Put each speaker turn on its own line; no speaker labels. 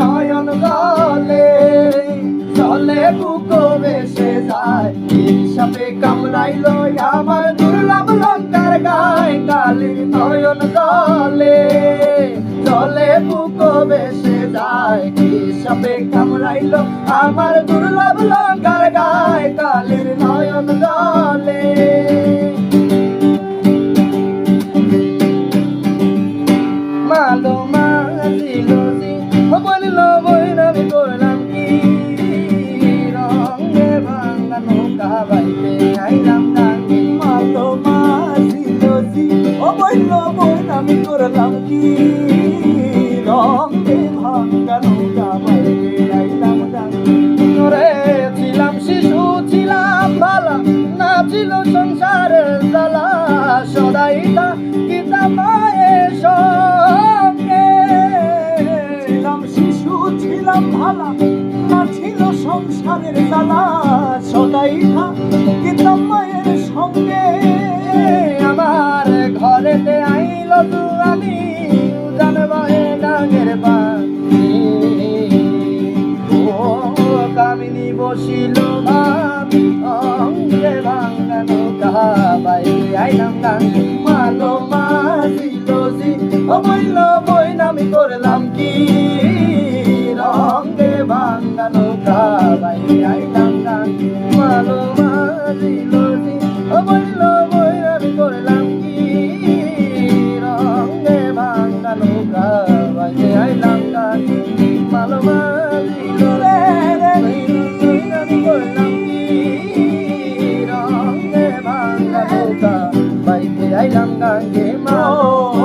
নয়ন গলে চলে বুকো বেশে যায়। হিসাবে কামড়াইল আমার দুর্লভ লঙ্কার গায়। কালির নয়ন গলে চলে
বুকো বেশে যায়। হিসাবে কামড়াইল আমার দুর্লভ করলাম কি?
রে ছিলাম, শিশু ছিলাম, বালা। না ছিল সংসারের জ্বালা। সদাই তা গীতা মায়ের
শিশু ছিলাম ভালা না সংসারের জ্বালা। সদাই মায়ের সঙ্গে।
বসিল ভাবি অঙ্গে ভাঙ্গা নৌকা বাইরে আইলাম গাঙ্গে মালো মাঝিল জি ও বইল বই নামি করলাম কি রঙ্গে ভাঙ্গা নৌকা বাইরে আইলাম গাঙ্গে মালো মাঝিল lang na yema